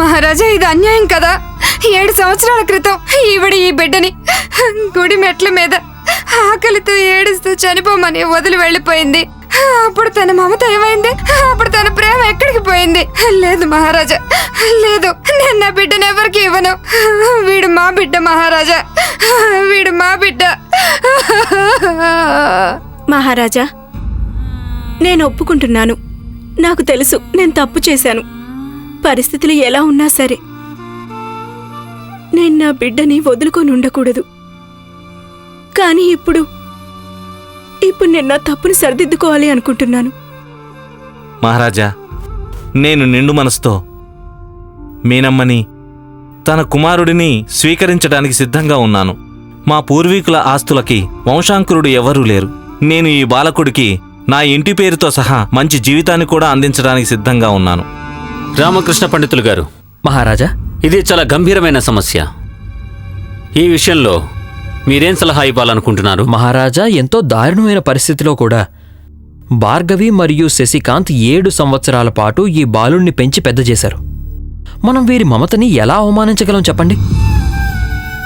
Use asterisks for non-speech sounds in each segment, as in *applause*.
మహారాజా ఇది అన్యాయం కదా? ఏడు సంవత్సరాల క్రితం ఈవిడ ఈ బిడ్డని గుడి మెట్ల మీద ఆకలితో ఏడుస్తూ చనిపోమని వదిలి వెళ్ళిపోయింది. అప్పుడు తన మమత ఏమైంది? అప్పుడు తన ప్రేమ ఎక్కడికి పోయింది? లేదు మహారాజా లేదు నేను నా బిడ్డను ఎవరికి ఇవ్వను. వీడు మా బిడ్డ మహారాజా వీడు మా బిడ్డ. మహారాజా నేను ఒప్పుకుంటున్నాను. నాకు తెలుసు నేను తప్పు చేశాను. పరిస్థితులు ఎలా ఉన్నా సరే నేను నా బిడ్డని వదులుకొని ఉండకూడదు. కానీ ఇప్పుడు ఇప్పుడు నేను నా తప్పుని సరిదిద్దుకోవాలి అనుకుంటున్నాను. మహారాజా నేను నిండు మనసుతో మీనమ్మని తన కుమారుడిని స్వీకరించడానికి సిద్ధంగా ఉన్నాను. మా పూర్వీకుల ఆస్తులకి వంశాంకురుడు ఎవరూ లేరు. నేను ఈ బాలకుడికి నా ఇంటి పేరుతో సహా మంచి జీవితాన్ని కూడా అందించడానికి సిద్ధంగా ఉన్నాను. రామకృష్ణ పండితులు గారు. మహారాజా? ఇది చాలా గంభీరమైన సమస్య. ఈ విషయంలో మీరేం సలహా ఇవ్వాలనుకుంటున్నారు? మహారాజా ఎంతో దారుణమైన పరిస్థితిలో కూడా భార్గవి మరియు శశికాంత్ ఏడు సంవత్సరాల పాటు ఈ బాలుణ్ణి పెంచి పెద్ద చేశారు. మనం వీరి మమతని ఎలా అవమానించగలం చెప్పండి?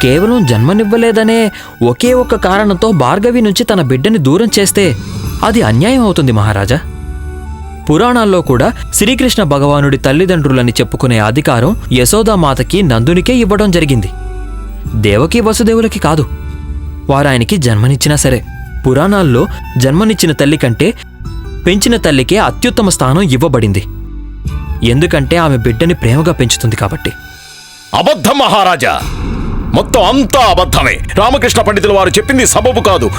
కేవలం జన్మనివ్వలేదనే ఒకే ఒక్క కారణంతో భార్గవి నుంచి తన బిడ్డని దూరం చేస్తే అది అన్యాయం అవుతుంది మహారాజా. పురాణాల్లో కూడా శ్రీకృష్ణ భగవానుడి తల్లిదండ్రులని చెప్పుకునే అధికారం యశోదామాతకి నందునికే ఇవ్వడం జరిగింది. దేవకి వసుదేవులకి కాదు. వారాయనికి జన్మనిచ్చినా సరే పురాణాల్లో జన్మనిచ్చిన తల్లి కంటే పెంచిన తల్లికే అత్యుత్తమ స్థానం ఇవ్వబడింది. ఎందుకంటే ఆమె బిడ్డని ప్రేమగా పెంచుతుంది కాబట్టి. అబద్ధం మహారాజా! మొత్తం అంతా అబద్ధమే. రామకృష్ణ పండితుల వారు చెప్పింది సబబు కాదు.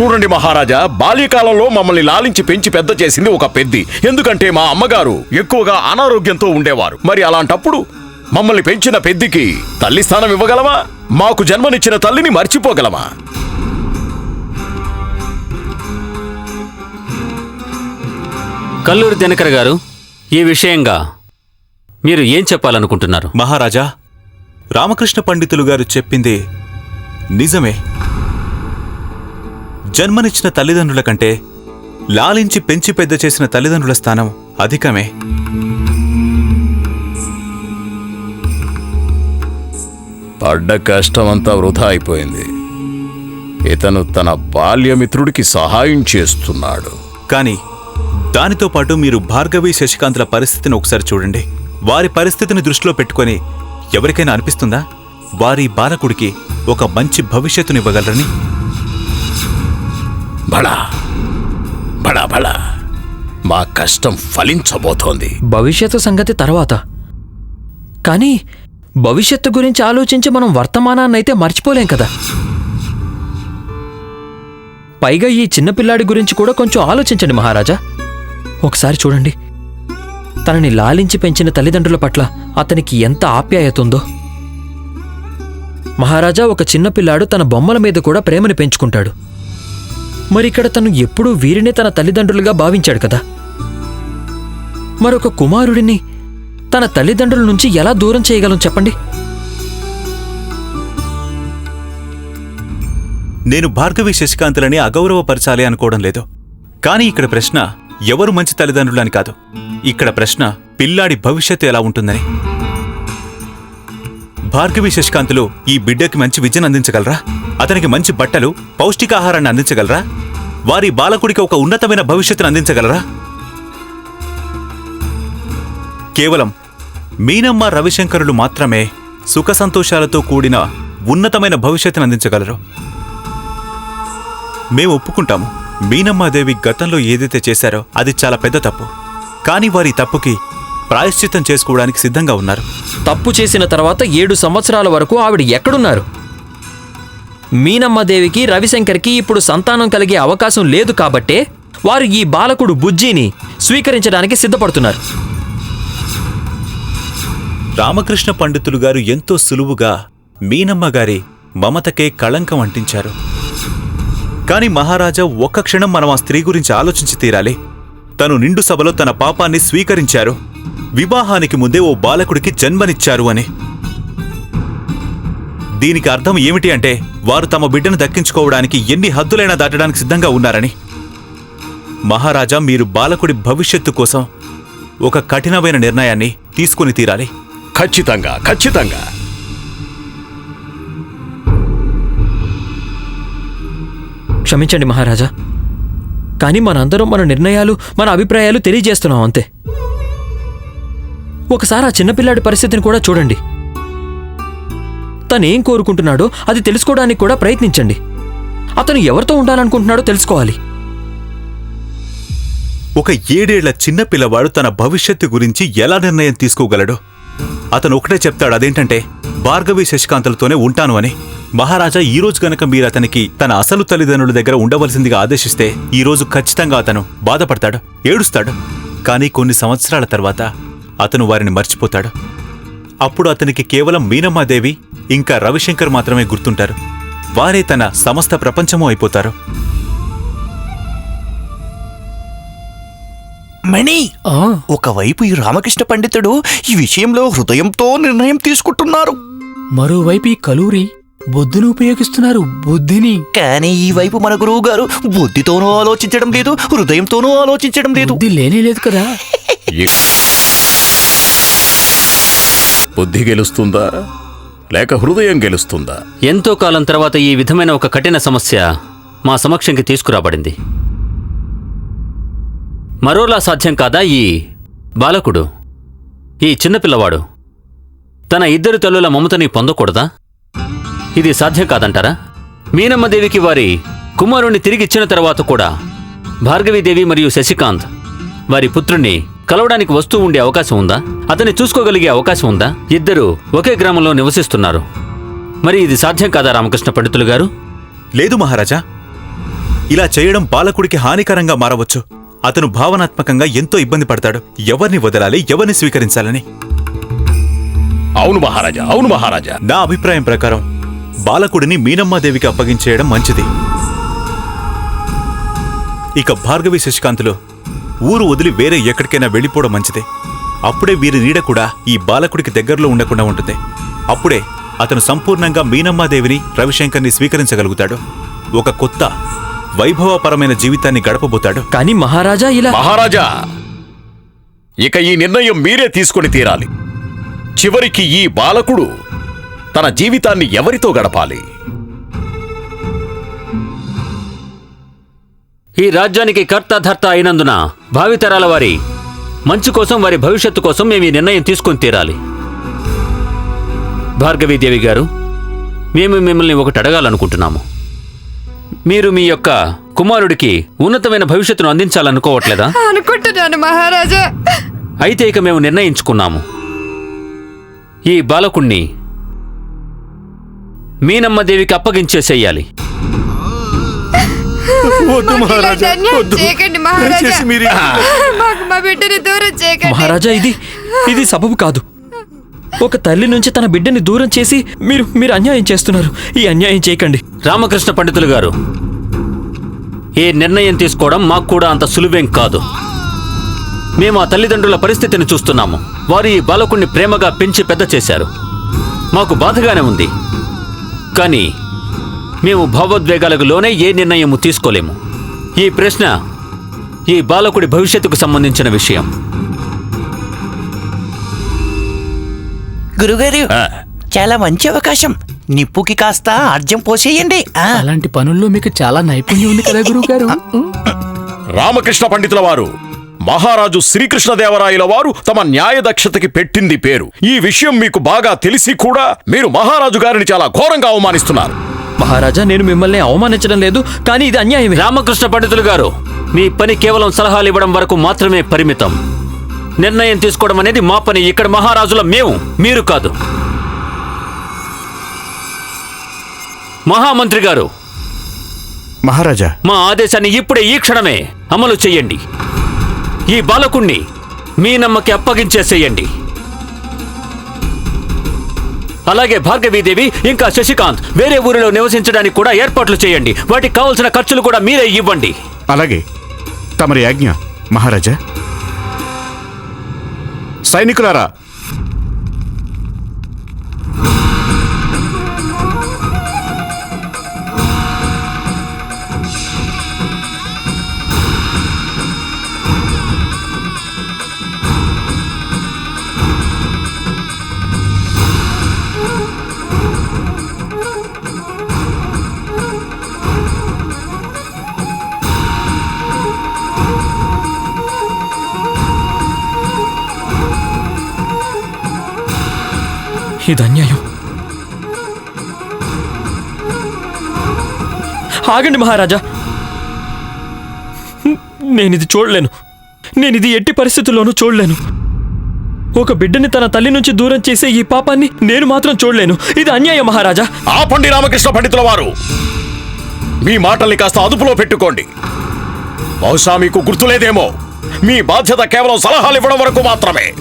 చూడండి మహారాజా బాల్యకాలంలో మమ్మల్ని లాలించి పెంచి పెద్ద చేసింది ఒక పెద్ది. ఎందుకంటే మా అమ్మగారు ఎక్కువగా అనారోగ్యంతో ఉండేవారు. మరి అలాంటప్పుడు మమ్మల్ని పెంచిన పెద్దికి తల్లి స్థానం ఇవ్వగలమా? మాకు జన్మనిచ్చిన తల్లిని మర్చిపోగలమా? కల్లూరి దినకర్ గారు ఈ విషయంగా మీరు ఏం చెప్పాలనుకుంటున్నారు? మహారాజా రామకృష్ణ పండితులు గారు చెప్పింది నిజమే. జన్మనిచ్చిన తల్లిదండ్రుల కంటే లాలించి పెంచి పెద్ద చేసిన తల్లిదండ్రుల స్థానం అధికమే. పడ్డ కష్టమంతా వృధా అయిపోయింది. ఇతను తన బాల్యమిత్రుడికి సహాయం చేస్తున్నాడు. కానీ దానితో పాటు మీరు భార్గవి శశికాంతుల పరిస్థితిని ఒకసారి చూడండి. వారి పరిస్థితిని దృష్టిలో పెట్టుకొని ఎవరికైనా అనిపిస్తుందా? వారి బాలకుడికి ఒక మంచి భవిష్యత్తునివ్వగలరని? బడా బడా బడా మా కష్టం ఫలించబోతోంది. భవిష్యత్తు సంగతి తర్వాత. కానీ భవిష్యత్తు గురించి ఆలోచించి మనం వర్తమానాన్నైతే మర్చిపోలేం కదా. పైగా ఈ చిన్నపిల్లాడి గురించి కూడా కొంచెం ఆలోచించండి మహారాజా. ఒకసారి చూడండి. తనని లాలించి పెంచిన తల్లిదండ్రుల పట్ల అతనికి ఎంత ఆప్యాయత ఉందో. మహారాజా ఒక చిన్నపిల్లాడు తన బొమ్మల మీద కూడా ప్రేమని పెంచుకుంటాడు. మరిక్కడ తను ఎప్పుడూ వీరినే తన తల్లిదండ్రులుగా భావించాడు కదా. మరొక కుమారుడిని తన తల్లిదండ్రుల నుంచి ఎలా దూరం చేయగలం చెప్పండి? నేను భార్గవి శశికాంతులని అగౌరవపరచాలి అనుకోవడం లేదు. కానీ ఇక్కడ ప్రశ్న ఎవరు మంచి తల్లిదండ్రులని కాదు. ఇక్కడ ప్రశ్న పిల్లాడి భవిష్యత్తు ఎలా ఉంటుందని. భార్గవి శశికాంతులు ఈ బిడ్డకి మంచి విద్యను అందించగలరా? అతనికి మంచి బట్టలు పౌష్టికాహారాన్ని అందించగలరా? వారి బాలకుడికి ఒక ఉన్నతమైన భవిష్యత్తును అందించగలరా? కేవలం మీనమ్మ రవిశంకరులు మాత్రమే సుఖ సంతోషాలతో కూడిన ఉన్నతమైన భవిష్యత్తును అందించగలరు. మేము ఒప్పుకుంటాము. మీనమ్మాదేవి గతంలో ఏదైతే చేశారో అది చాలా పెద్ద తప్పు. కానీ వారి తప్పుకి ప్రాయశ్చిత్తం చేసుకోవడానికి సిద్ధంగా ఉన్నారు. తప్పు చేసిన తర్వాత ఏడు సంవత్సరాల వరకు ఆవిడ ఎక్కడున్నారు? మీనమ్మదేవికి రవిశంకర్కి ఇప్పుడు సంతానం కలిగే అవకాశం లేదు కాబట్టే వారు ఈ బాలకుడు బుజ్జిని స్వీకరించడానికి సిద్ధపడుతున్నారు. రామకృష్ణ పండితులు గారు ఎంతో సులువుగా మీనమ్మ గారి మమతకే కళంకం అంటించారు. కాని మహారాజా ఒక్క క్షణం మనం ఆ స్త్రీ గురించి ఆలోచించి తీరాలి. తను నిండు సభలో తన పాపాన్ని స్వీకరించారు. వివాహానికి ముందే ఓ బాలకుడికి జన్మనిచ్చారు అని. దీనికి అర్థం ఏమిటి అంటే వారు తమ బిడ్డను దక్కించుకోవడానికి ఎన్ని హద్దులైనా దాటడానికి సిద్ధంగా ఉన్నారని? మహారాజా మీరు బాలకుడి భవిష్యత్తు కోసం ఒక కఠినమైన నిర్ణయాన్ని తీసుకుని తీరాలి. ఖచ్చితంగా ఖచ్చితంగా. క్షమించండి మహారాజా. కానీ మనందరం మన నిర్ణయాలు మన అభిప్రాయాలు తెలియజేస్తున్నాం అంతే. ఒకసారి ఆ చిన్నపిల్లాడి పరిస్థితిని కూడా చూడండి. తనేం కోరుకుంటున్నాడో అది తెలుసుకోవడానికి కూడా ప్రయత్నించండి. అతను ఎవరితో ఉండాలనుకుంటున్నాడో తెలుసుకోవాలి. ఒక ఏడేళ్ళ చిన్న పిల్లవాడు తన భవిష్యత్తు గురించి ఎలా నిర్ణయం తీసుకోగలడు? అతను ఒకటే చెప్తాడు అదేంటంటే భార్గవి శశికాంతలతోనే ఉంటాను అని. మహారాజా ఈ రోజు గనక మీరు అతనికి తన అసలు తల్లిదండ్రుల దగ్గర ఉండవలసిందిగా ఆదేశిస్తే ఈ రోజు ఖచ్చితంగా అతను బాధపడతాడు ఏడుస్తాడు. కానీ కొన్ని సంవత్సరాల తర్వాత అతను వారిని మర్చిపోతాడు. అప్పుడు అతనికి కేవలం మీనమ్మాదేవి ఇంకా రవిశంకర్ మాత్రమే గుర్తుంటారు. వారే తన సమస్త ప్రపంచము అయిపోతారు. మణి ఒకవైపు ఈ రామకృష్ణ పండితుడు ఈ విషయంలో హృదయంతో నిర్ణయం తీసుకుంటున్నారు. మరోవైపు ఈ కలూరి బుద్ధిని ఉపయోగిస్తున్నారు బుద్ధిని. కానీ ఈ వైపు మన గురువు గారు బుద్ధితోనూ ఆలోచించడం లేదు హృదయంతోనూ ఆలోచించడం లేదు. బుద్ధి లేనే లేదు కదా. *laughs* బుద్ధి గెలుస్తుందా? లేక హృదయం గెలుస్తుందా? ఎంతో కాలం తర్వాత ఈ విధమైన ఒక కఠిన సమస్య మా సమక్షంకి తీసుకురాబడింది. మరోలా సాధ్యం కాదా ఈ బాలకుడు? ఈ చిన్నపిల్లవాడు తన ఇద్దరు తల్లుల మమతని పొందకూడదా? ఇది సాధ్యం కాదంటారా? మీనమ్మదేవికి వారి కుమారుణ్ణి తిరిగిచ్చిన తర్వాత కూడా భార్గవీదేవి మరియు శశికాంత్ వారి పుత్రుణ్ణి కలవడానికి వస్తూ ఉండే అవకాశం ఉందా? అతన్ని చూసుకోగలిగే అవకాశం ఉందా? ఇద్దరు ఒకే గ్రామంలో నివసిస్తున్నారు. మరి ఇది సాధ్యం కాదా రామకృష్ణ పండితులు గారు? లేదు మహారాజా. ఇలా చేయడం బాలకుడికి హానికరంగా మారవచ్చు. అతను భావనాత్మకంగా ఎంతో ఇబ్బంది పడతాడు. ఎవరిని వదలాలి ఎవరిని స్వీకరించాలని? అవును మహారాజా అవును మహారాజా. నా అభిప్రాయం ప్రకారం బాలకుడిని మీనమ్మాదేవికి అప్పగించేయడం మంచిది. ఇక భార్గవి శశికాంతులు ఊరు వదిలి వేరే ఎక్కడికైనా వెళ్ళిపోవడం మంచిదే. అప్పుడే వీరి నీడ కూడా ఈ బాలకుడికి దగ్గరలో ఉండకుండా ఉంటుంది. అప్పుడే అతను సంపూర్ణంగా మీనమ్మాదేవిని రవిశంకర్ని స్వీకరించగలుగుతాడు. ఒక కొత్త వైభవపరమైన జీవితాన్ని గడపబోతాడు. కానీ మహారాజా ఇలా మహారాజా ఇక ఈ నిర్ణయం మీరే తీసుకొని తీరాలి. చివరికి ఈ బాలకుడు తన జీవితాన్ని ఎవరితో గడపాలి? ఈ రాజ్యానికి కర్తధర్త అయినందున భావితరాల వారి మంచి కోసం వారి భవిష్యత్తు కోసం మేము ఈ నిర్ణయం తీసుకొని తీరాలి. భార్గవీదేవి గారు మేము మిమ్మల్ని ఒకటి అడగాలనుకుంటున్నాము. మీరు మీ యొక్క కుమారుడికి ఉన్నతమైన భవిష్యత్తును అందించాలనుకోవట్లేదా? అనుకుంటున్నాను మహారాజా. అయితే ఇక మేము నిర్ణయించుకున్నాము. ఈ బాలకుణ్ణి మీనమ్మదేవికి అప్పగించేసేయాలి. మహారాజా మా బిడ్డని దూరం చేయకండి. మహారాజా ఇది ఇది సబబు కాదు. ఒక తల్లి నుంచి తన బిడ్డని దూరం చేసి మీరు మీరు అన్యాయం చేస్తున్నారు. ఈ అన్యాయం చేయకండి. రామకృష్ణ పండితులు గారు ఈ నిర్ణయం తీసుకోవడం మాకు కూడా అంత సులువేం కాదు. మేము ఆ తల్లిదండ్రుల పరిస్థితిని చూస్తున్నాము. వారు ఈ బాలకుణ్ణి ప్రేమగా పెంచి పెద్ద చేశారు. మాకు బాధగానే ఉంది. కానీ మేము భావోద్వేగాలకు లోనే ఏ నిర్ణయము తీసుకోలేము. ఈ ప్రశ్న ఈ బాలకుడి భవిష్యత్తుకు సంబంధించిన విషయం. గురుగారు చాలా మంచి అవకాశం. నిప్పుకి కాస్త ఆర్జం పోసేయండి. అలాంటి పనుల్లో మీకు చాలా నైపుణ్యం ఉంది కదా గురువు గారు రామకృష్ణ పండితుల వారు మహారాజు శ్రీకృష్ణదేవరాయల వారు తమ న్యాయ దక్షతకి పెట్టింది పేరు. ఈ విషయం మీకు బాగా తెలిసి కూడా మీరు మహారాజు గారిని చాలా ఘోరంగా అవమానిస్తున్నారు. మహారాజా నేను మిమ్మల్ని అవమానించడం లేదు కానీ ఇది అన్యాయమే. రామకృష్ణ పండితులు గారు మీ పని కేవలం సలహాలు ఇవ్వడం వరకు మాత్రమే పరిమితం. నిర్ణయం తీసుకోవడం అనేది మా పని. ఇక్కడ మహారాజుల మేము మీరు కాదు. మహామంత్రి గారు. మహారాజా. మా ఆదేశాన్ని ఇప్పుడే ఈ క్షణమే అమలు చెయ్యండి ఈ బాలకుణ్ణి మీ నమ్మకి అప్పగించేసేయండి. అలాగే భార్గవీదేవి ఇంకా శశికాంత్ వేరే ఊరిలో నివసించడానికి కూడా ఏర్పాట్లు చేయండి. వాటికి కావలసిన ఖర్చులు కూడా మీరే ఇవ్వండి. అలాగే. తమరి ఆజ్ఞ మహారాజా. సైనికులారా ఇది అన్యాయం. ఆగండి మహారాజా. నేనిది చూడలేను. నేనిది ఎట్టి పరిస్థితుల్లోనూ చూడలేను. ఒక బిడ్డని తన తల్లి నుంచి దూరం చేసే ఈ పాపాన్ని నేను మాత్రం చూడలేను. ఇది అన్యాయం మహారాజా. ఆపండి రామకృష్ణ పండితుల వారు. మీ మాటల్ని కాస్త అదుపులో పెట్టుకోండి. బహుశా మీకు గుర్తులేదేమో. మీ బాధ్యత కేవలం సలహాలు ఇవ్వడం వరకు మాత్రమే.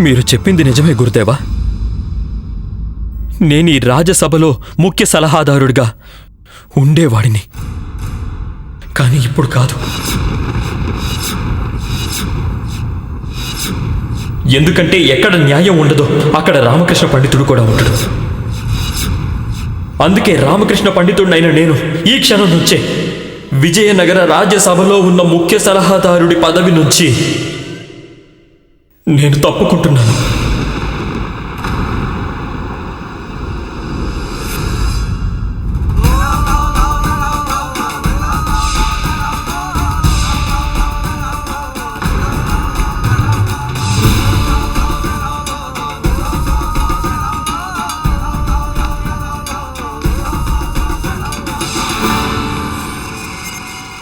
మీరు చెప్పింది నిజమే గురుదేవా. నేను ఈ రాజసభలో ముఖ్య సలహాదారుడిగా ఉండేవాడిని. కానీ ఇప్పుడు కాదు. ఎందుకంటే ఎక్కడ న్యాయం ఉండదో అక్కడ రామకృష్ణ పండితుడు కూడా ఉంటాడు. అందుకే రామకృష్ణ పండితుడినైన నేను ఈ క్షణం నుంచే విజయనగర రాజ్యసభలో ఉన్న ముఖ్య సలహాదారుడి పదవి నుంచి నేను తప్పుకుంటున్నాను.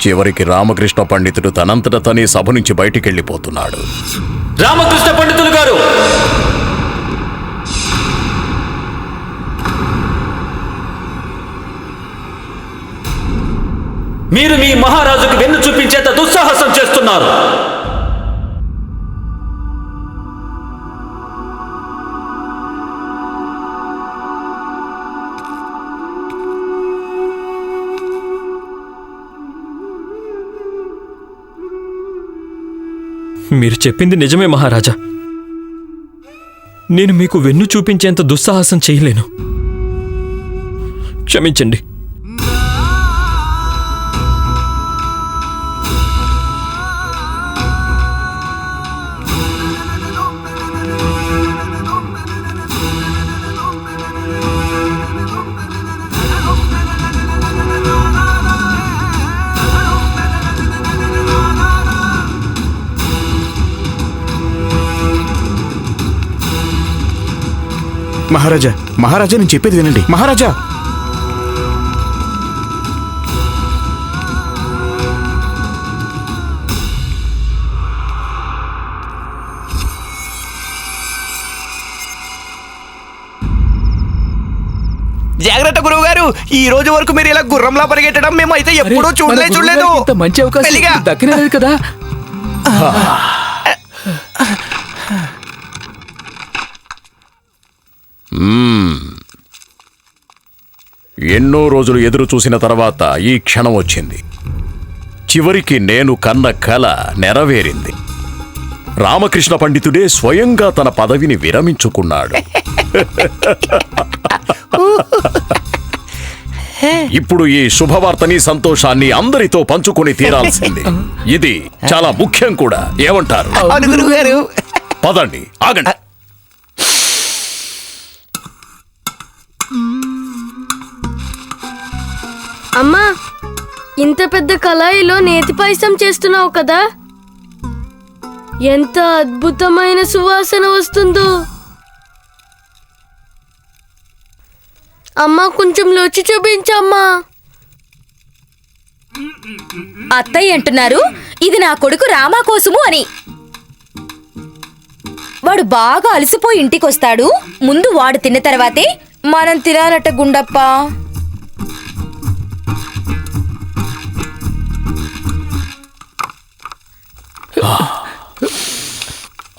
చివరికి రామకృష్ణ పండితుడు తనంతట తనే సభ నుంచి బయటికెళ్ళిపోతున్నాడు. రామకృష్ణ పండితులు గారు! మీరు మీ మహారాజుకు వెన్ను చూపించేంత దుస్సాహసం చేస్తున్నారు! మీరు చెప్పింది నిజమే మహారాజా. నేను మీకు వెన్ను చూపించేంత దుస్సాహసం చేయలేను. క్షమించండి. మహారాజా మహారాజా నేను చెప్పేది వినండి. మహారాజా! జాగ్రత్త గురువు గారు ఈ రోజు వరకు మీరు ఇలా గుర్రంలా పరిగెట్టడం మేము అయితే ఎప్పుడూ చూడలే చూడలేదు మంచి అవకాశం కదా? ఎన్నో రోజులు ఎదురు చూసిన తర్వాత ఈ క్షణం వచ్చింది. చివరికి నేను కన్న కల నెరవేరింది. రామకృష్ణ పండితుడే స్వయంగా తన పదవిని విరమించుకున్నాడు. ఇప్పుడు ఈ శుభవార్తని సంతోషాన్ని అందరితో పంచుకొని తీరాల్సింది. ఇది చాలా ముఖ్యం కూడా. ఏమంటారు? పదండి ఆగండి. అమ్మా ఇంత పెద్ద కళాయిలో నేతి పాయసం చేస్తున్నావు కదా? ఎంత అద్భుతమైన సువాసన వస్తుందో. అమ్మా కొంచెం రుచి చూపించమ్మా అత్తయ్య అంటున్నారు ఇది నా కొడుకు రామా కోసము అని. వాడు బాగా అలసిపోయి ఇంటికొస్తాడు ముందు వాడు తిన్న తర్వాతే మనం తినాలట గుండప్ప.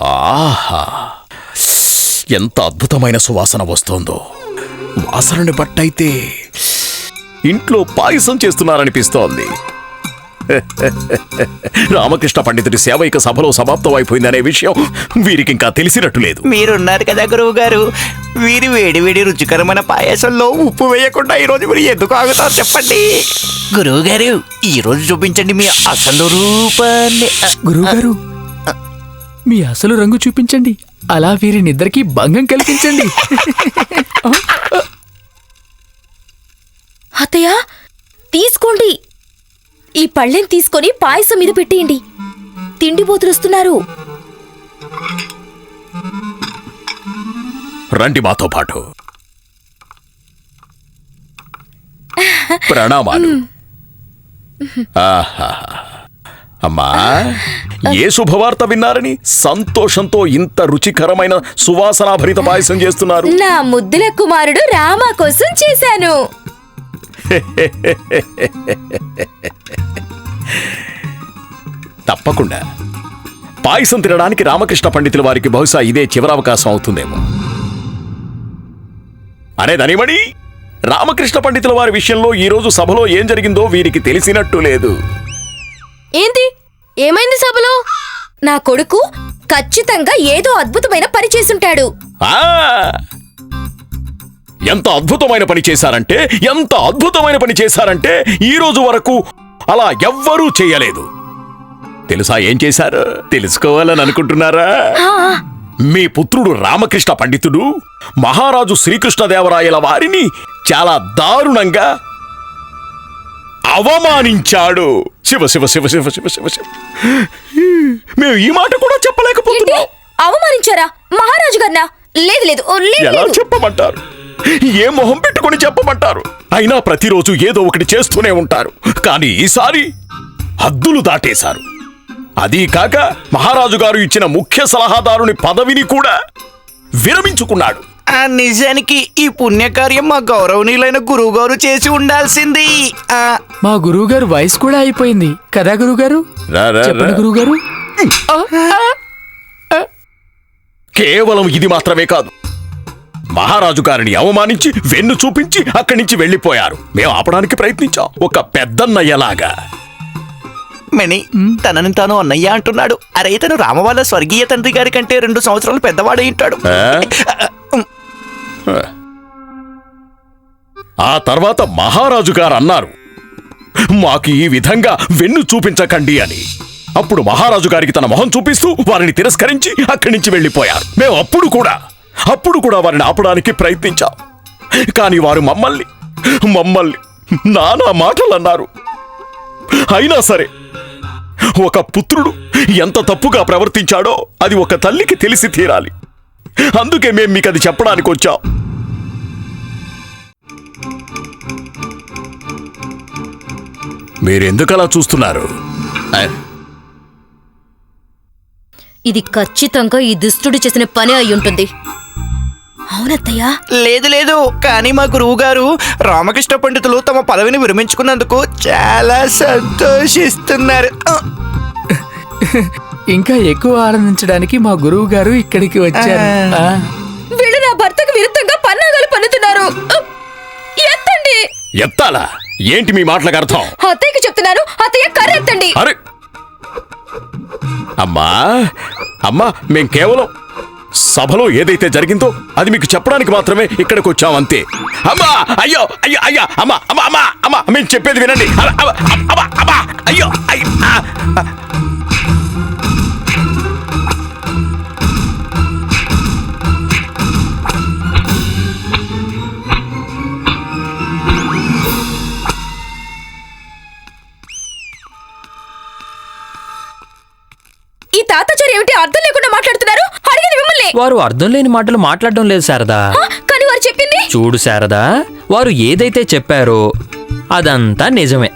ఆహా. ఎంత అద్భుతమైన సువాసన వస్తోందో. వాసనని బట్టయితే ఇంట్లో పాయసం చేస్తున్నారనిపిస్తోంది. రామకృష్ణ పండితుడి సేవ ఇక సభలో సమాప్తం అయిపోయిందనే విషయం వీరికి ఇంకా తెలిసినట్టు లేదు. మీరున్నారు కదా గురువు గారు. వీరి వేడి వేడి రుచికరమైన పాయసంలో ఉప్పు వేయకుండా ఈ రోజు మీరు ఎందుకు ఆగుతారు చెప్పండి. గురువు గారు ఈ రోజు చూపించండి మీ అసలు రూపాన్ని. గురువు గారు మీ అసలు రంగు చూపించండి. అలా వీరినిద్దరికి భంగం కల్పించండి. అత్తయ్య తీసుకోండి. ఈ పళ్ళెం తీసుకొని పాయసం మీద పెట్టేయండి. తిండిపోతులు వస్తున్నారు రండి మాతో పాటు. ప్రణామాలు. ఆహా. అమ్మా ఏ శుభవార్త విన్నారని సంతోషంతో ఇంత రుచికరమైన సువాసనాభరిత పాయసం చేస్తున్నారు? నా ముద్దుల కుమారుడు రామ కోసం చేశాను. తప్పకుండా. పాయసం తినడానికి రామకృష్ణ పండితుల వారికి బహుశా ఇదే చివరి అవకాశం అవుతుందేమో. అరే ధనిమణి రామకృష్ణ పండితుల వారి విషయంలో ఈ రోజు సభలో ఏం జరిగిందో వీరికి తెలిసినట్టు లేదు. ఏంటి ఏమైంది సభలో? నా కొడుకు ఖచ్చితంగా ఏదో అద్భుతమైన పని చేసుంటాడు ఆ! ఎంత అద్భుతమైన పని చేశారంటే ఎంత అద్భుతమైన పని చేశారంటే ఈ రోజు వరకు అలా ఎవ్వరూ చేయలేదు. తెలుసా ఏం చేశారు? తెలుసుకోవాలని అనుకుంటున్నారా? మీ పుత్రుడు రామకృష్ణ పండితుడు మహారాజు శ్రీకృష్ణదేవరాయల వారిని చాలా దారుణంగా అవమానించాడు. శివ శివ శివ శివ శివ శివ శివ. మేము ఈ మాట కూడా చెప్పలేకపోతున్నాం. అవమానించారా? మహారాజు గారినా? లేదు లేదు. ఎలా. చెప్పమంటారు? ఏ మొహం పెట్టుకొని చెప్పమంటారు? అయినా ప్రతిరోజు ఏదో ఒకటి చేస్తూనే ఉంటారు. కానీ ఈసారి హద్దులు దాటేశారు. అదీ కాక మహారాజు గారు ఇచ్చిన ముఖ్య సలహాదారుని పదవిని కూడా విరమించుకున్నాడు. ఆ నిజానికి ఈ పుణ్యకార్యం మా గౌరవనీయులైన గురువు గారు చేసి ఉండాల్సింది. ఆ మా గురువుగారు వయసు కూడా అయిపోయింది. కదా గురువుగారు? రా, రా, చెప్పండి రా. గురువుగారు. కేవలం ఇది మాత్రమే కాదు. మహారాజు గారిని అవమానించి వెన్ను చూపించి అక్కడి నుంచి వెళ్ళిపోయారు మేము ఆపడానికి ప్రయత్నించాం. ఒక పెద్దన్నయ్యలాగా. మణి తనని తాను అన్నయ్య అంటున్నాడు. అరే తను రామవాళ్ళ స్వర్గీయ తండ్రి గారి కంటే రెండు సంవత్సరాలు పెద్దవాడై ఉంటాడు? ఆ తర్వాత మహారాజు గారు అన్నారు మాకు ఈ విధంగా వెన్ను చూపించకండి అని. అప్పుడు మహారాజు గారికి తన మొహం చూపిస్తూ వారిని తిరస్కరించి అక్కడి నుంచి వెళ్ళిపోయారు. మేము అప్పుడు కూడా అప్పుడు కూడా వారిని ఆపడానికి ప్రయత్నించాం. కానీ వారు మమ్మల్ని మమ్మల్ని నానా మాటలు అన్నారు అయినా సరే ఒక పుత్రుడు ఎంత తప్పుగా ప్రవర్తించాడో అది ఒక తల్లికి తెలిసి తీరాలి. అందుకే మేము మీకు అది చెప్పడానికి వచ్చాం. మీరెందుకు అలా చూస్తున్నారు ఇది ఖచ్చితంగా ఈ దుష్టుడు చేసిన పని అయి ఉంటుంది అవునత్తయ్యా. లేదు లేదు. కానీ మా గురువు గారు రామకృష్ణ పండితులు తమ పదవిని విరమించుకున్నందుకు చాలా సంతోషిస్తున్నారు. ఇంకా ఎక్కువ ఆనందించడానికి మా గురువు గారు ఇక్కడికి వచ్చారు. ఆ, వీళ్ళు నా భర్తకు విరుద్ధంగా పన్నాగాలు పన్నుతున్నారు. ఎత్తండి. ఎత్తాలా? ఏంటి మీ మాటలకు అర్థం? అత్తయ్యకి చెప్తున్నాను అత్తయ్య కర్ర ఎత్తండి. అరే. అమ్మా అమ్మా మేం కేవలం సభలో ఏదైతే జరిగిందో అది మీకు చెప్పడానికి మాత్రమే ఇక్కడికి వచ్చాం అంతే అమ్మా అయ్యో అయ్యో అయ్యా అమ్మా అమ్మా అమ్మా అమ్మా మేము చెప్పేది వినండి. అమ్మా అయ్యో ఈ తాతాచారు ఏమిటి? అర్థం లేకుండా మాట్లాడుతున్నారు? వారు అర్థం లేని మాటలు మాట్లాడడం లేదు శారదా. కానీ వారు చెప్పింది? చూడు శారదా వారు ఏదైతే చెప్పారో అదంతా నిజమే.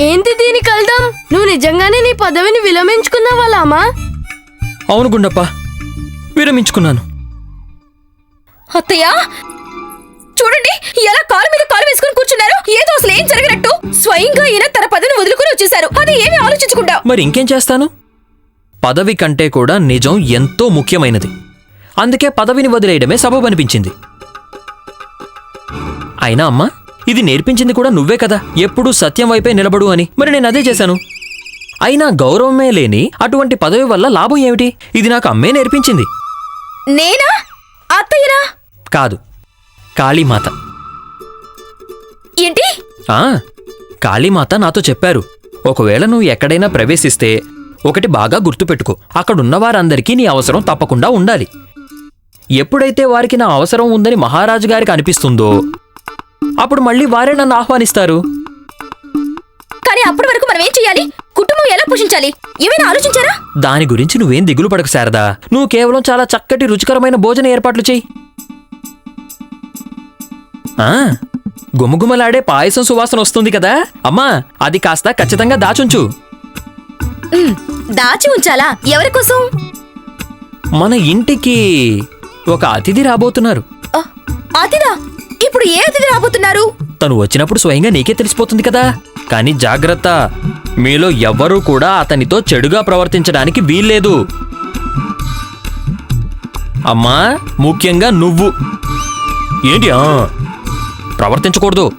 ఏంటి దీనికి వెళ్దాం నువ్వు నిజంగానే నీ పదవిని విలమించుకున్నావా లామా అవును గుండప్ప. విరమించుకున్నాను. అత్తయ్య! చూడండి ఎలా కాలు మీద కాలు వేసుకుని కూర్చున్నారు. ఏదో అసలు ఏం జరిగినట్టు. స్వయంగా ఈయన తన పదవిని వదులుకుని వచ్చేశారు. అది ఏమీ ఆలోచించకుండా. మరి ఇంకేం చేస్తాను? పదవి కంటే కూడా నిజం ఎంతో ముఖ్యమైనది. అందుకే పదవిని వదిలేయడమే సబబు అనిపించింది. అయినా అమ్మా ఇది నేర్పించింది కూడా నువ్వే కదా. ఎప్పుడూ సత్యం వైపే నిలబడు అని. మరి నేను అదే చేశాను. అయినా గౌరవమే లేని అటువంటి పదవి వల్ల లాభం ఏమిటి? ఇది నాకు అమ్మే నేర్పించింది. నేనా? అత్తయ్యనా కాదు కాళీమాత. ఏంటి? కాళీమాత నాతో చెప్పారు. ఒకవేళ నువ్వు ఎక్కడైనా ప్రవేశిస్తే ఒకటి బాగా గుర్తుపెట్టుకో. అక్కడున్న వారందరికీ నీ అవసరం తప్పకుండా ఉండాలి. ఎప్పుడైతే వారికి నా అవసరం ఉందని మహారాజు గారికి అనిపిస్తుందో అప్పుడు మళ్ళీ వారే నన్ను ఆహ్వానిస్తారు. కానీ అప్పటి వరకు మనం ఏం చేయాలి కుటుంబం ఎలా పోషించాలి? ఏమైనా ఆలోచించారా? దాని గురించి నువ్వేం దిగులు పడకు శారదా. నువ్వు కేవలం చాలా చక్కటి రుచికరమైన భోజన ఏర్పాట్లు చెయ్యి. ఆ, గుమగుమలాడే పాయసం సువాసన వస్తుంది కదా? అమ్మా అది కాస్త ఖచ్చితంగా దాచుంచు. దాచి ఉంచాలా? ఎవరి కోసం? మన ఇంటికి ఒక అతిథి రాబోతున్నారు. ఆ, అతిదా ఇప్పుడు ఏ అతిథి రాబోతున్నారు? తను వచ్చినప్పుడు స్వయంగా నీకే తెలిసిపోతుంది కదా. కానీ జాగ్రత్త మీలో ఎవ్వరూ కూడా అతనితో చెడుగా ప్రవర్తించడానికి వీల్లేదు. అమ్మా ముఖ్యంగా నువ్వు. ఏంటి ఆ? ప్రవర్తించకూడదు.